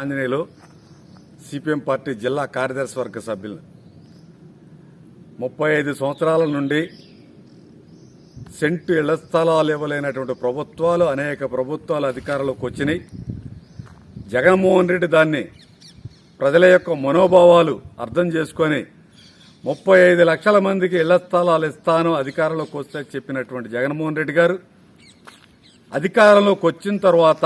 Anjaneyulu CPM party జిల్లా కార్యదర్శి వర్గ సభ్యులు. ముప్పై ఐదు సంవత్సరాల నుండి సెంటు ఇళ్ళ స్థలాలు ఇవ్వలేనటువంటి ప్రభుత్వాలు అనేక ప్రభుత్వాలు అధికారంలోకి వచ్చినాయి. జగన్మోహన్ రెడ్డి దాన్ని ప్రజల యొక్క మనోభావాలు అర్థం చేసుకొని ముప్పై ఐదు లక్షల మందికి ఇళ్ళ స్థలాలు ఇస్తాను అధికారంలోకి వస్తే చెప్పినటువంటి జగన్మోహన్ రెడ్డి గారు అధికారంలోకి వచ్చిన తర్వాత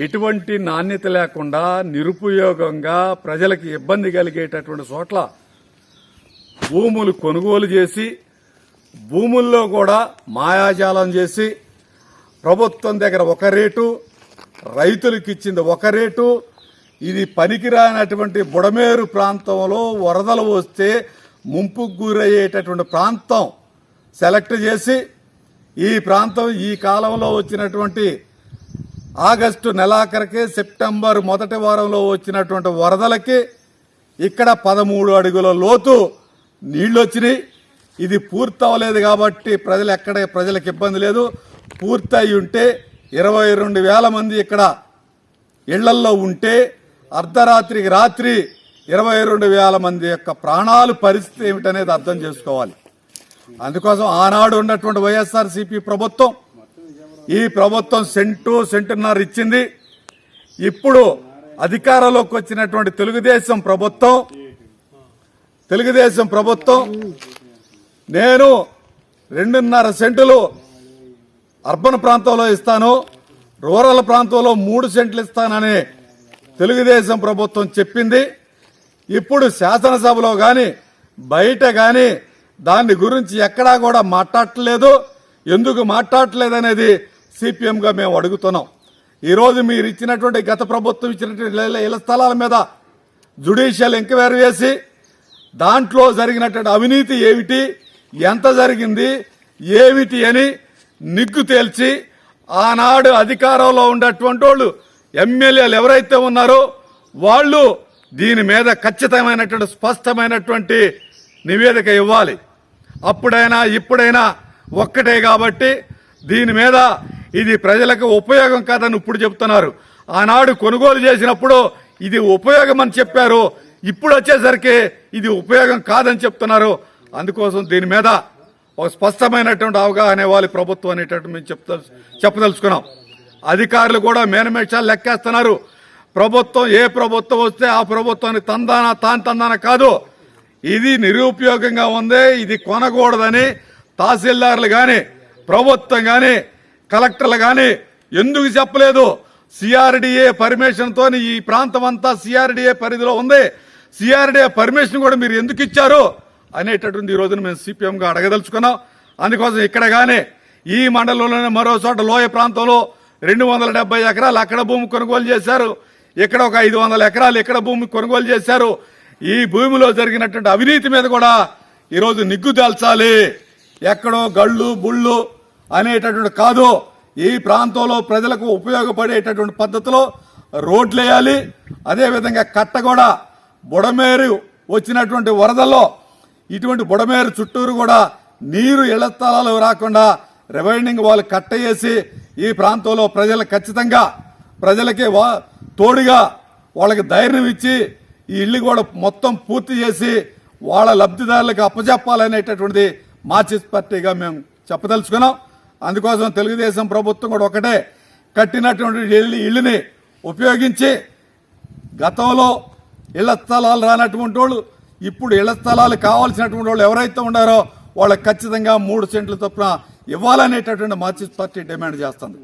ఎటువంటి నాణ్యత లేకుండా నిరుపయోగంగా ప్రజలకు ఇబ్బంది కలిగేటటువంటి చోట్ల భూములు కొనుగోలు చేసి భూముల్లో కూడా మాయాజాలం చేసి ప్రభుత్వం దగ్గర ఒక రేటు రైతులకు ఇచ్చింది ఒక రేటు ఇది పనికిరానటువంటి బుడమేరు ప్రాంతంలో వరదలు వస్తే ముంపుకు గురయ్యేటటువంటి ప్రాంతం సెలెక్ట్ చేసి ఈ ప్రాంతం ఈ కాలంలో వచ్చినటువంటి ఆగస్టు నెలాఖరికి సెప్టెంబర్ మొదటి వారంలో వచ్చినటువంటి వరదలకి ఇక్కడ పదమూడు అడుగుల లోతు నీళ్ళు వచ్చినాయి ఇది పూర్తవలేదు కాబట్టి ప్రజలు ఎక్కడ ప్రజలకు ఇబ్బంది లేదు. పూర్తయి ఉంటే ఇరవై రెండు వేల మంది ఇక్కడ ఇళ్ళల్లో ఉంటే అర్ధరాత్రికి రాత్రి ఇరవై రెండు వేల మంది యొక్క ప్రాణాలు పరిస్థితి ఏమిటనేది అర్థం చేసుకోవాలి. అందుకోసం ఆనాడు ఉన్నటువంటి వైఎస్ఆర్సీపీ ప్రభుత్వం ఈ ప్రభుత్వం సెంటు సెంటున్నర ఇచ్చింది. ఇప్పుడు అధికారంలోకి వచ్చినటువంటి తెలుగుదేశం ప్రభుత్వం తెలుగుదేశం ప్రభుత్వం నేను రెండున్నర సెంటులు అర్బన్ ప్రాంతంలో ఇస్తాను రూరల్ ప్రాంతంలో మూడు సెంట్లు ఇస్తానని తెలుగుదేశం ప్రభుత్వం చెప్పింది. ఇప్పుడు శాసనసభలో కానీ బయట కానీ దాని గురించి ఎక్కడా కూడా మాట్లాడట్లేదు. ఎందుకు మాట్లాడట్లేదు అనేది సిపిఎంగా మేము అడుగుతున్నాం. ఈరోజు మీరు ఇచ్చినటువంటి గత ప్రభుత్వం ఇచ్చినటువంటి ఇళ్ళ- స్థలాల మీద జుడిషియల్ ఎంక్వైరీ చేసి దాంట్లో జరిగినటువంటి అవినీతి ఏమిటి ఎంత జరిగింది ఏమిటి అని నిగ్గు తేల్చి ఆనాడు అధికారంలో ఉన్నటువంటి వాళ్ళు ఎమ్మెల్యేలు ఎవరైతే ఉన్నారో వాళ్ళు దీని మీద ఖచ్చితమైనటువంటి స్పష్టమైనటువంటి నివేదిక ఇవ్వాలి. అప్పుడైనా ఇప్పుడైనా ఒక్కటే కాబట్టి దీని మీద ఇది ప్రజలకు ఉపయోగం కాదని ఇప్పుడు చెప్తున్నారు. ఆనాడు కొనుగోలు చేసినప్పుడు ఇది ఉపయోగం అని చెప్పారు. ఇప్పుడు వచ్చేసరికి ఇది ఉపయోగం కాదని చెప్తున్నారు. అందుకోసం దీని మీద ఒక స్పష్టమైనటువంటి అవగాహన ఇవ్వాలి ప్రభుత్వం అనేటట్టు మేము చెప్తా చెప్పదలుచుకున్నాం. అధికారులు కూడా మేనమేషాలు లెక్కేస్తున్నారు. ప్రభుత్వం ఏ ప్రభుత్వం వస్తే ఆ ప్రభుత్వానికి తందాన తాను తందాన కాదు. ఇది నిరుపయోగంగా ఉంది. ఇది కొనకూడదని తహసీల్దార్లు కానీ ప్రభుత్వం కానీ కలెక్టర్లు కానీ ఎందుకు చెప్పలేదు? సిఆర్డిఏ పర్మిషన్తో ఈ ప్రాంతం అంతా సిఆర్డిఏ పరిధిలో ఉంది. సిఆర్డిఏ పర్మిషన్ కూడా మీరు ఎందుకు ఇచ్చారు? అనేటటువంటి ఈ రోజున మేము సిపిఎంగా అడగదలుచుకున్నాం. అందుకోసం ఇక్కడ కానీ ఈ మండలంలోనే మరో చోట లోయ ప్రాంతంలో రెండు వందల డెబ్బై ఎకరాలు అక్కడ భూమి కొనుగోలు చేశారు. ఇక్కడ ఒక ఐదు వందల ఎకరాలు ఇక్కడ భూమి కొనుగోలు చేశారు. ఈ భూమిలో జరిగినటువంటి అవినీతి మీద కూడా ఈరోజు నిగ్గు తేల్చాలి. ఎక్కడో గళ్ళు బుళ్ళు అనేటటువంటి కాదు. ఈ ప్రాంతంలో ప్రజలకు ఉపయోగపడేటటువంటి పద్ధతిలో రోడ్లు వేయాలి అదేవిధంగా కట్ట కూడా బుడమేరు వచ్చినటువంటి వరదల్లో ఇటువంటి బుడమేరు చుట్టూరు కూడా నీరు ఇళ్ళ స్థలాలు రాకుండా రివైండింగ్ వాళ్ళు కట్ట వేసి ఈ ప్రాంతంలో ప్రజలు ఖచ్చితంగా ప్రజలకి వా- తోడుగా వాళ్ళకి ధైర్యం ఇచ్చి ఈ ఇల్లు కూడా మొత్తం పూర్తి చేసి వాళ్ళ లబ్ధిదారులకు అప్పచెప్పాలనేటటువంటిది మార్క్సిస్ట్ పార్టీగా మేము చెప్పదలుచుకున్నాం. అందుకోసం తెలుగుదేశం ప్రభుత్వం కూడా ఒకటే కట్టినటువంటి ఇల్లు ఇళ్ళని ఉపయోగించి గతంలో ఇళ్ళ స్థలాలు రానటువంటి వాళ్ళు ఇప్పుడు ఇళ్ళ స్థలాలు కావాల్సినటువంటి వాళ్ళు ఎవరైతే ఉన్నారో వాళ్ళకి ఖచ్చితంగా మూడు సెంట్ల తప్పున ఇవ్వాలనేటటువంటి మార్క్సిస్ట్ పార్టీ డిమాండ్ చేస్తుంది.